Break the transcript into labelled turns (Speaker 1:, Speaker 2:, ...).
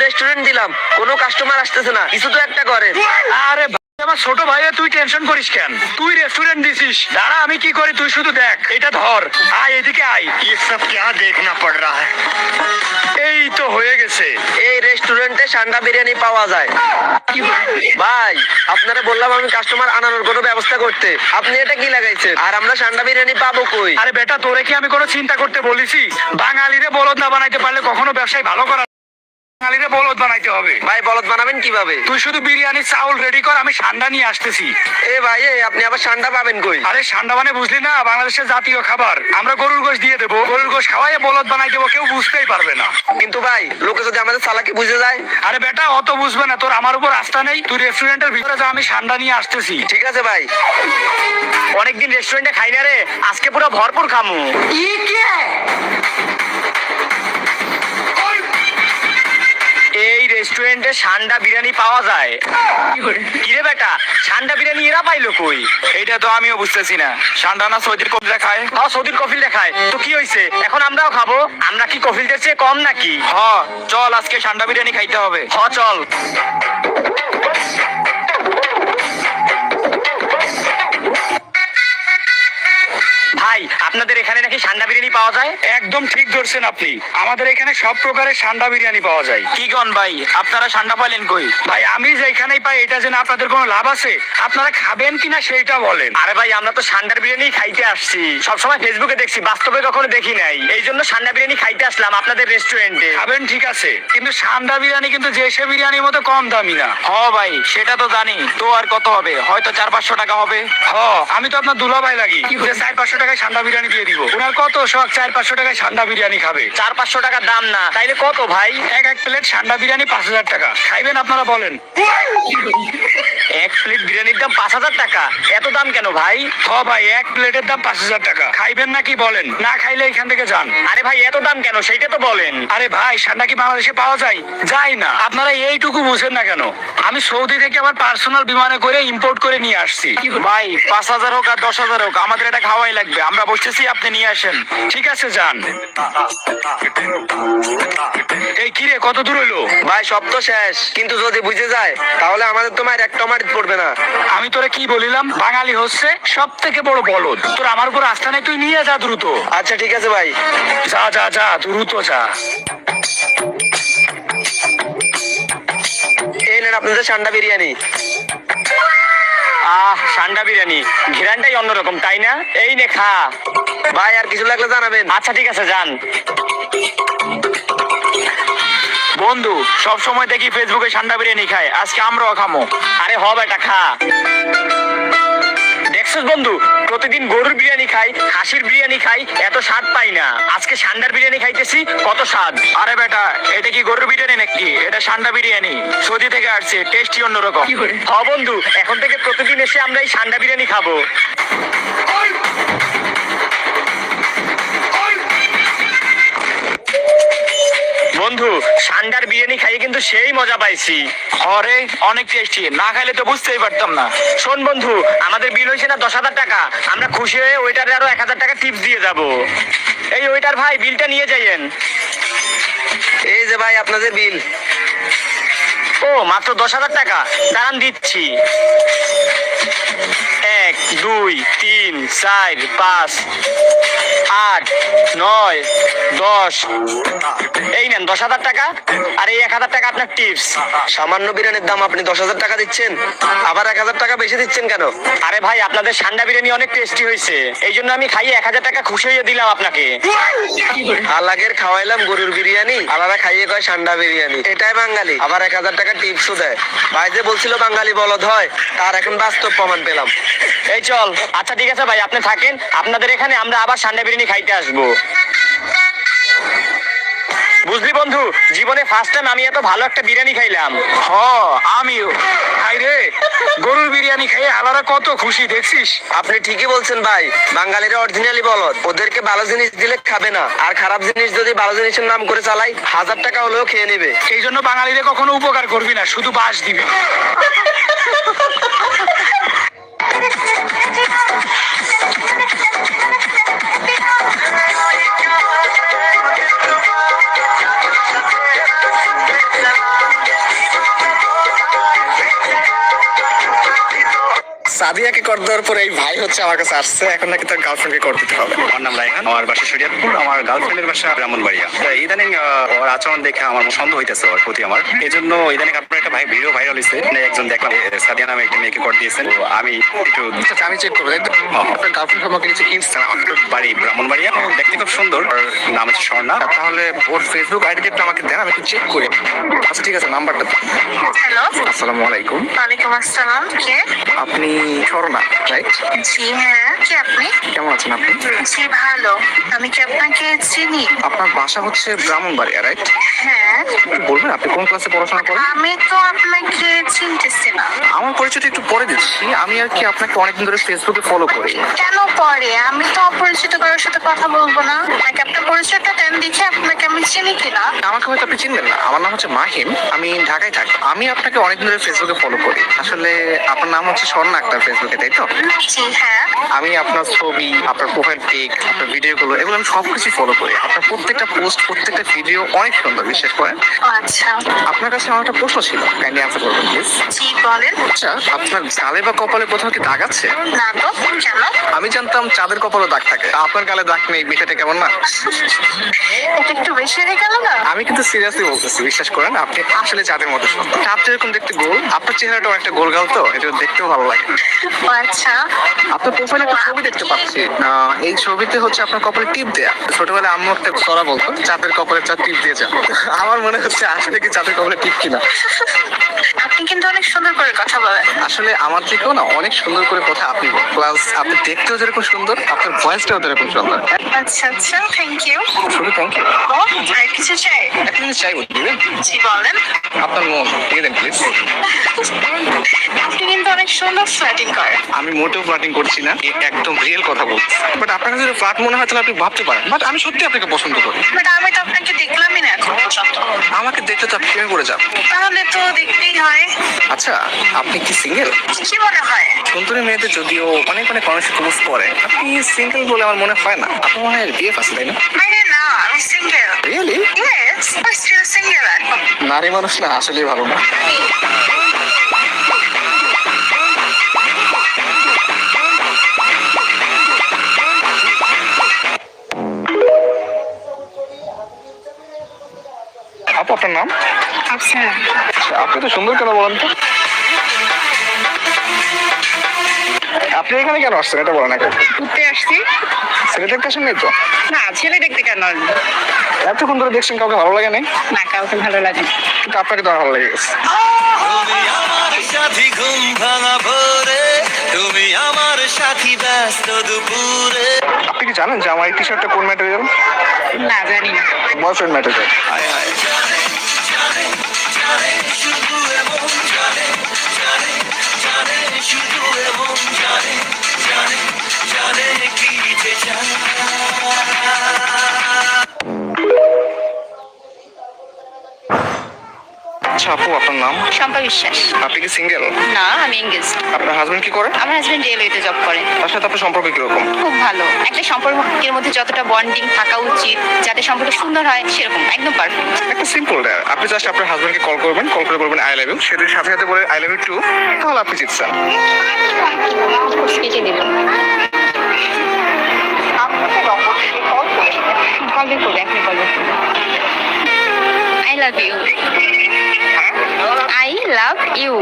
Speaker 1: Restaurant দিলাম কোনো customer আসতেছে না কিছু তো একটা করেন
Speaker 2: আরে ভাই, আমার ছোট ভাইয়া তুই টেনশন করিস কেন তুই রেস্টুরেন্ট দিছিস দাঁড়া আমি কি করি তুই শুধু দেখ এটা ধর আয় এদিকে আয়
Speaker 3: ये सब क्या देखना पड़ रहा है
Speaker 2: এই তো হয়ে গেছে
Speaker 1: এই রেস্টুরেন্টে সান্ডা বিরিয়ানি পাওয়া যায় ভাই আপনারা বললাম আমি কাস্টমার আনানোর কোনো ব্যবস্থা করতে আপনি এটা কি লাগাইছেন আর আমরা সান্ডা বিরিয়ানি পাবো কই
Speaker 2: আরে বেটা তোরে কি আমি কোনো চিন্তা করতে বলেছি বাঙালিরে বলদ না বানাইতে পারলে কখনো ব্যবসায় ভালো করা বাঙালিরে বলদ বানাইতে হবে।
Speaker 1: ভাই বলদ বানাবেন কীভাবে?
Speaker 2: তুই শুধু বিরিয়ানি চাউল রেডি কর আমি সান্ডা নিয়ে আসতেছি।
Speaker 1: এ ভাই আপনি আবার সান্ডা পাবেন কই?
Speaker 2: আরে সান্ডা মানে বুঝলি না বাংলাদেশের জাতীয় খাবার। আমরা গরুর গোশ দিয়ে দেবো। গরুর গোশ খাওয়াই বলদ বানাই দেবো কেউ বুঝতেই পারবে না।
Speaker 1: কিন্তু ভাই লোকে যদি আমাদের চালাকি বুঝে যায়?
Speaker 2: আরে বেটা অত বুঝবে না তোর আমার উপর আস্থা নেই। তুই রেস্টুরেন্টের ভিতরে যা আমি সান্ডা নিয়ে আসতেছি।
Speaker 1: ঠিক আছে ভাই।
Speaker 3: অনেকদিন রেস্টুরেন্টে খাই না রে আজকে পুরো ভরপুর খামু। এই রেস্টুরেন্টে সান্ডা বিরিয়ানি পাওয়া যায়। কিরে বেটা সান্ডা বিরিয়ানি এরা পাইলো কই?
Speaker 2: এইটা তো আমিও বুঝতেছি না। সান্ডা না সৌদির কবজা খায়
Speaker 3: হ্যাঁ সৌদির কফিল দেখায়। তো কি হয়েছে এখন আমরাও খাব। আমরা কি কফিলদের চেয়ে কম নাকি?
Speaker 2: হ চল আজকে সান্ডা বিরিয়ানি খাইতে হবে।
Speaker 3: হ চল। ভাই আপনাদের এখানে নাকি সান্ডা বিরিয়ানি পাওয়া যায়?
Speaker 2: একদম ঠিক ধরছেন আপনি। আমাদের এখানে সব প্রকারের সান্ডা বিরিয়ানি পাওয়া যায়। কি গন ভাই? আপনারা সান্ডা পাইলেন কই? ভাই আমি যেখানেই পাই এটা জেনে আপনাদের কোনো লাভ আছে? আপনারা খাবেন কিনা সেইটা বলেন।
Speaker 3: আরে ভাই আমরা তো সান্ডার বিরিয়ানি খাইতে আসছি। সবসময় ফেসবুকে দেখছি বাস্তবে কখনো দেখি নাই। এই জন্য সান্ডা বিরিয়ানি খাইতে আসলাম আপনাদের রেস্টুরেন্টে।
Speaker 2: খাবেন ঠিক আছে। কিন্তু সান্ডা বিরিয়ানি কিন্তু যে সে বিরিয়ানির মতো কম দামি না। হ ভাই সেটা তো জানি। তো আর কত হবে? হয়তো চার পাঁচশো টাকা হবে। হ আমি তো আপনার দুলা ভাই লাগি যে চার পাঁচশো টাকায় সান্ডা বিরিয়ানি দিয়ে দিব। ওনার কত শখ চার পাঁচশো টাকায় সান্ডা বিরিয়ানি খাবে।
Speaker 3: চার পাঁচশো টাকা দাম না তাইলে কত ভাই?
Speaker 2: এক এক প্লেট সান্ডা বিরিয়ানি পাঁচ হাজার টাকা। খাইবেন আপনারা বলেন।
Speaker 3: এক প্লেট বিরিয়ানির দাম পাঁচ হাজার টাকা। এত দাম কেন ভাই?
Speaker 2: হ ভাই এক প্লেটের দাম পাঁচ হাজার টাকা। খাইবেন নাকি বলেন? না খাইলে এখান থেকে যান।
Speaker 3: আরে ভাই এত দাম কেন? তো বলেন।
Speaker 2: আরে ভাই সান্ডা কি বাংলাদেশে পাওয়া যায়? যায় না। আপনারা এইটুকু বুঝেন না কেন? আমি সৌদি থেকে আমার পার্সোনাল বিমানে করে ইম্পোর্ট করে নিয়ে আসছি। ভাই পাঁচ হাজার হোক আর দশ হাজার হোক আমাদের এটা খাওয়াই লাগবে। আমরা বসতেছি আপনি নিয়ে আসেন। ঠিক আছে যান। এই কিরে কত দূর হইল?
Speaker 1: ভাই সব তো শেষ। কিন্তু যদি বুঝে যায় তাহলে আমাদের তোমার এক টমাট পড়বে না।
Speaker 2: আমি তোরে কি বলিলাম? বাঙালি হচ্ছে সব থেকে বড় বলদ। তোর আমার উপর আস্থা নেই তুই নিয়ে যা দ্রুত।
Speaker 1: আচ্ছা ঠিক আছে ভাই।
Speaker 2: যা যা যা দ্রুত যা।
Speaker 1: এই নেন আপনাদের সান্ডা বিরিয়ানি।
Speaker 3: আহ সান্ডা বিরিয়ানি। ঘিরানটাই অন্যরকম তাই না? এই নে খা।
Speaker 1: ভাই আর কিছু লাগলে জানাবেন।
Speaker 3: আচ্ছা ঠিক আছে যান।
Speaker 2: বন্ধু সব সময় দেখি ফেসবুকে সান্ডা বিরিয়ানি খায়। আজকে আমরাও খামো।
Speaker 3: আরে হ বেটা খা। দেখছিস বন্ধু প্রতিদিন গরুর বিরিয়ানি খাই খাসির বিরিয়ানি খাই এত স্বাদ পাই না। আজকে সান্ডার বিরিয়ানি খাইতেছি কত স্বাদ।
Speaker 2: আরে বেটা এটা কি গরুর বিরিয়ানি নাকি? এটা সান্ডা বিরিয়ানি। সৌদি থেকে আসছে টেস্টি অন্যরকম।
Speaker 3: হ বন্ধু এখন থেকে প্রতিদিন এসে আমরা এই সান্ডা বিরিয়ানি খাব। বন্ধু সান্ডার বিরিয়ানি খাইয়ে কিন্তু সেই মজা পাইছি।
Speaker 2: হরে অনেক টেস্টি না খাইলে তো বুঝতেই পারতাম না।
Speaker 3: শোন বন্ধু আমাদের বিল হয়েছে না দশ হাজার টাকা। আমরা খুশি হয়ে ওইটারে আরও এক হাজার টাকা টিপস দিয়ে যাব। এই ওইটার ভাই বিলটা নিয়ে যাইয়েন।
Speaker 1: এই যে ভাই আপনাদের বিল।
Speaker 3: ও মাত্র দশ হাজার টাকা। দাঁড়ান দিচ্ছি। এক দুই তিন চার পাঁচ আট নয় দশ। এই নেন দশ হাজার টাকা। আর এই এক হাজার টাকা আপনার টিপস
Speaker 1: সামান্য বিরিয়ানির দাম আপনি দশ হাজার টাকা দিচ্ছেন আবার এক হাজার টাকা বেশি দিচ্ছেন কেন?
Speaker 3: আরে ভাই আপনাদের সান্ডা বিরিয়ানি অনেক টেস্টি হয়েছে। এই জন্য আমি খাইয়ে এক হাজার টাকা খুশি হয়ে দিলাম আপনাকে।
Speaker 1: আলাগের খাওয়াইলাম গরুর বিরিয়ানি আলাদা খাইয়ে কয় সান্ডা বিরিয়ানি। এটাই বাঙালি আবার এক হাজার টাকা টিপসও দেয়। ভাই যে বলছিল বাঙালি বলদ হয় তার এখন বাস্তব প্রমাণ পেলাম।
Speaker 3: এই চল আচ্ছা ঠিক আছে ভাই আপনি থাকেন আপনাদের এখানে আমরা আবার সান্ডা বিরিয়ানি খাইতে আসব। বুঝলি বন্ধু, জীবনে ফার্স্ট টাইম আমি এত ভালো একটা বিরিয়ানি খাইলাম।
Speaker 2: হ, আমিও। ভাই রে, গরুর বিরিয়ানি খেয়ে আলাদা কত খুশি, দেখছিস?
Speaker 1: আপনি ঠিকই বলছেন ভাই, বাঙালিরা অরিজিনালি বলদ। ওদেরকে ভালো জিনিস দিলে খাবে না। আর খারাপ জিনিস যদি ভালো জিনিসের নাম করে চালাই হাজার টাকা হলেও খেয়ে নেবে।
Speaker 2: সেই জন্য বাঙালিরে কখনো উপকার করবি না, শুধু বাস দিবি।
Speaker 4: সাদিয়াকে কর দেওয়ার পরে এই ভাই হচ্ছে আমার কাছে আসছে এখন নাকি তার গার্লফ্রেন্ডকে কর দিতে হবে।
Speaker 5: আমার নাম রায়হান আমার বাসা শরীয়তপুর আমার গার্লফ্রেন্ডের বাসা ব্রাহ্মণবাড়িয়া। ইদানিং আহ, ওর আচরণ দেখে আমার সন্দেহ হইতেছে ওর প্রতি আমার। এই জন্য ইদানিং আপনার একটা ভাই ভিডিও ভাইরাল হয়েছে মানে একজন দেখলাম সাদিয়া নামে একটা মেয়েকে কর দিয়েছেন। আমি একটু
Speaker 4: আচ্ছা আমি চেক করব আপনার গার্লফ্রেন্ড সম্পর্কে কিছু হিন্টস
Speaker 5: বাড়ি ব্রাহ্মণবাড়িয়া দেখতে খুব সুন্দর ওর নাম হচ্ছে স্বর্ণা।
Speaker 4: তাহলে ওর ফেসবুক আইডি একটু আমাকে দেন আমি একটু চেক করি। আচ্ছা ঠিক আছে নাম্বারটা।
Speaker 6: হ্যালো।
Speaker 4: আসসালামু আলাইকুম।
Speaker 6: ওয়ালাইকুম আসসালাম কে?
Speaker 4: আপনি স্বর্ণা রাইট
Speaker 6: জি হ্যাঁ কে আপনি?
Speaker 4: কেমন আছেন আপনি?
Speaker 6: জি ভালো। আমি কি আপনাকে চিনি?
Speaker 4: আপনার বাসা হচ্ছে ব্রাহ্মণবাড়িয়া রাইট
Speaker 6: হ্যাঁ।
Speaker 4: বলবেন আপনি কোন ক্লাসে পড়াশোনা করেন?
Speaker 6: আমি তো আপনাকে চিনতেছি না।
Speaker 4: আমার পরিচয়টা একটু পরে দিচ্ছি। আমি আর কি আপনাকে অনেকদিন ধরে ফেসবুকে ফলো করি।
Speaker 6: কেন পরে? আমি তো অপরিচিত কারোর সাথে কথা বলব না। আমাকে আপনার পরিচয়টা দেন দেখে আপনাকে আমি চিনি কিনা।
Speaker 4: আমাকে হয়তো আপনি চিনবেন না। আমার নাম হচ্ছে মাহিম। আমি ঢাকায় থাকি। আমি আপনাকে অনেকদিন ধরে ফেসবুকে ফলো করি। আসলে আপনার নাম হচ্ছে স্বর্ণা আক্তার ফেসবুকে তাই তো?
Speaker 6: হ্যাঁ।
Speaker 4: আমি আপনার ছবি আপনার প্রোফাইল পিক আপনার ভিডিওগুলো এগুলো আমি সবকিছু ফলো করি। আপনার প্রত্যেকটা পোস্ট প্রত্যেকটা ভিডিও অনেক সুন্দর বিশ্বাস করেন
Speaker 6: ও আচ্ছা।
Speaker 4: আপনার কাছে আমার একটা প্রশ্ন ছিল কাইন্ডলি আনসার করবেন প্লিজ
Speaker 6: জি বলেন।
Speaker 4: আচ্ছা আপনার গালে বা কপালে কোথাও কি দাগ আছে?
Speaker 6: না তো কেন?
Speaker 4: আমি জানতাম চাঁদের কপালে দাগ থাকে। আপনার গালে দাগ নেই বিষয়টা কেমন না?
Speaker 6: এটা একটু বেশি হয়ে গেল না?
Speaker 4: আমি কিন্তু সিরিয়াসলি বলতেছি বিশ্বাস করেন আপনি আসলে চাঁদের মতো সুন্দর। চাঁদ যেরকম দেখতে গোল আপনার চেহারাটা অনেকটা গোল গাল তো এটা দেখতেও ভালো লাগে
Speaker 6: আচ্ছা।
Speaker 4: আপনার প্রোফাইলে একটা ছবি দেখতে পাচ্ছি। আহ, এই ছবিতে হচ্ছে আপনার কপালে টিপ দেয়া। ছোটবেলায় আম্মু একটা সরা বলতো চাঁদের কপালে চাঁদ টিপ দিয়ে যাও। আমার মনে হচ্ছে আসলে কি চাঁদের কপালে টিপ কিনা।
Speaker 6: আপনি কিন্তু অনেক সুন্দর করে কথা বলেন।
Speaker 4: আসলে আমার থেকেও না অনেক সুন্দর করে কথা আপনি প্লাস আপনি দেখতেও যেরকম সুন্দর আপনার ভয়েসটাও যেরকম সুন্দর।
Speaker 6: আচ্ছা আচ্ছা থ্যাংক ইউ
Speaker 4: শুধু থ্যাংক ইউ
Speaker 6: আর কিছু চাই?
Speaker 4: একটা জিনিস চাইব দিবেন?
Speaker 6: জি বলেন।
Speaker 4: আপনার মন দিয়ে দেন প্লিজ
Speaker 6: আপনি কিন্তু অনেক সুন্দর ফ্ল্যাটিং করেন
Speaker 4: আমি মোটেও ফ্লাটিং করছি না একদম রিয়েল কথা বলছি। বাট আপনার কাছে যদি ফ্লাট মনে হয় তাহলে আপনি ভাবতে পারেন। বাট আমি সত্যি আপনাকে পছন্দ করি।
Speaker 6: বাট আমি তো আপনাকে দেখলামই না এখন
Speaker 4: আমাকে দেখলে তো আপনি প্রেমে পড়ে যান
Speaker 6: তাহলে তো দেখতেই হয়।
Speaker 4: আচ্ছা আপনি কি সিঙ্গেল
Speaker 6: কি মনে হয়?
Speaker 4: সুন্দরী মেয়েদের যদিও অনেক অনেক মানুষের কবুজ করে আপনি সিঙ্গেল বলে আমার মনে হয় না। আপনার মনে হয় বিয়ে আছে তাই না?
Speaker 6: মানে না আমি
Speaker 4: single
Speaker 6: really yes I still single
Speaker 4: নারী মানুষ না আসলেই ভালো না। আপনার নাম?
Speaker 6: আচ্ছা
Speaker 4: আচ্ছা, আপনি তো সুন্দর কেন বলেন তো। আপনি এখানে কেন আসছেন? এটা বলেন আগে।
Speaker 6: ঘুরতে আসছি।
Speaker 4: ছেলে দেখতে আসেন নাই তো?
Speaker 6: না ছেলে দেখতে কেন? আসব?
Speaker 4: এতক্ষণ ধরে দেখছেন কাউকে ভালো লাগে নাই?
Speaker 6: না কাউকে ভালো লাগে
Speaker 4: কিন্তু আপনাকে তো আমার ভালো লেগে গেছে
Speaker 7: আমার সাথী ঘুম ভাঙা ভোরে তুমি আমার সাথী ব্যস্ত দুপুরে।
Speaker 4: আপনি কি জানেন যে আমার এই টি শার্টটা কোন ম্যাটেরিয়াল?
Speaker 6: না জানি না।
Speaker 7: Boyfriend material. জানে কি যে জানে
Speaker 4: আচ্ছা আপু আপনার নাম?
Speaker 8: শম্পা বিশ্বাস।
Speaker 4: আপনি কি সিঙ্গেল
Speaker 8: না আমি এঙ্গেজ
Speaker 4: আপনার হাজবেন্ড কি করে?
Speaker 8: আমার হাজবেন্ড রেলওয়েতে জব করে।
Speaker 4: তার সাথে আপনার সম্পর্ক কীরকম?
Speaker 8: খুব ভালো। একটা সম্পর্কের মধ্যে যতটা বন্ডিং থাকা উচিত যাতে সম্পর্ক সুন্দর হয় সেরকম একদম পারফেক্ট
Speaker 4: একটা সিম্পল আপনি জাস্ট আপনার হাজবেন্ডকে কল করবেন কল করে বলবেন আই লাভ ইউ সেদিন সাথে সাথে বলে আই লাভ ইউ টু তাহলে আপনি জিতছেন।
Speaker 8: কেটে দেবেন। কল ব্যাক করবে এখনই কল ব্যাক করবে I love you I love you